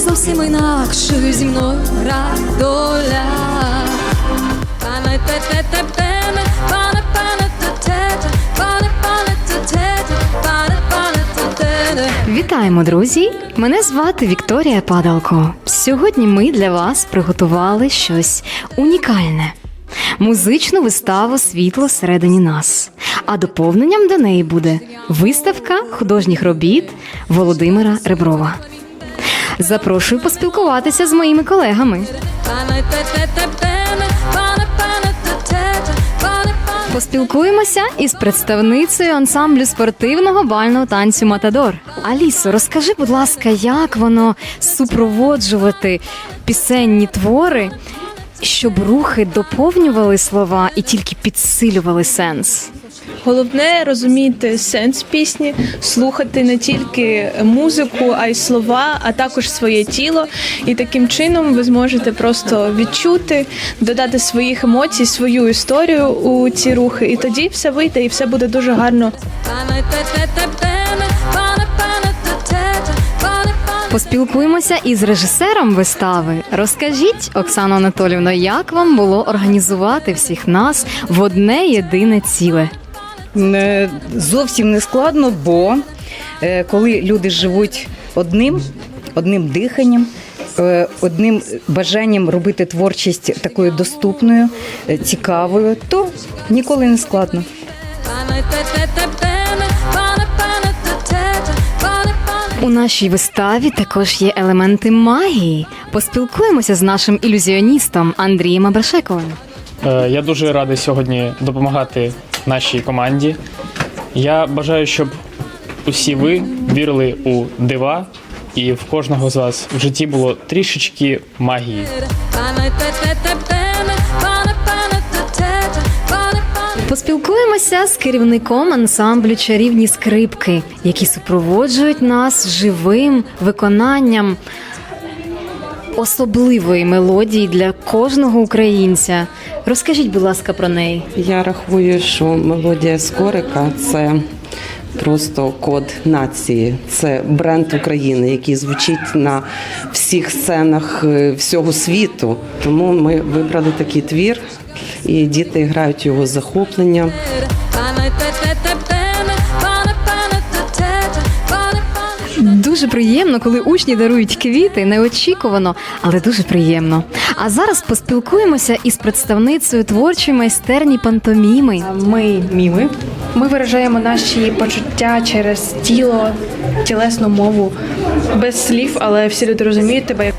зовсім інакшою зі мною гра доля. Пане те те пане пане те те те, пане пане те те те, пане пане те те те. Вітаємо, друзі! Мене звати Вікторія Падалко. Сьогодні ми для вас приготували щось унікальне. Музичну виставу Світло всередині нас. А доповненням до неї буде виставка художніх робіт Володимира Реброва. Запрошую поспілкуватися з моїми колегами. Поспілкуємося із представницею ансамблю спортивного бального танцю Матадор. Алісо, розкажи, будь ласка, як воно супроводжувати пісенні твори, щоб рухи доповнювали слова і тільки підсилювали сенс. Головне розуміти сенс пісні, слухати не тільки музику, а й слова, а також своє тіло. І таким чином ви зможете просто відчути, додати своїх емоцій, свою історію у ці рухи. І тоді все вийде, і все буде дуже гарно. Поспілкуємося із режисером вистави. Розкажіть, Оксано Анатолівно, як вам було організувати всіх нас в одне єдине ціле? Не- Зовсім не складно, бо е, коли люди живуть одним, одним диханням, е, одним бажанням робити творчість такою доступною, е, цікавою, то ніколи не складно. У нашій виставі також є елементи магії. Поспілкуємося з нашим ілюзіоністом Андрієм Абрашековим. Я дуже радий сьогодні допомагати нашій команді. Я бажаю, щоб усі ви вірили у дива, і в кожного з вас в житті було трішечки магії. Поспілкуємося з керівником ансамблю чарівні скрипки, які супроводжують нас живим виконанням особливої мелодії для кожного українця. Розкажіть, будь ласка, про неї. Я рахую, що мелодія Скорика це просто код нації. Це бренд України, який звучить на всіх сценах е, всього світу. Тому ми вибрали такий твір, і діти грають його з захопленням. Дуже приємно, коли учні дарують квіти, неочікувано, але дуже приємно. А зараз поспілкуємося із представницею творчої майстерні пантоміми. Ми міми. Ми виражаємо наші почуття через тіло, тілесну мову без слів, але всі люди розуміють тебе.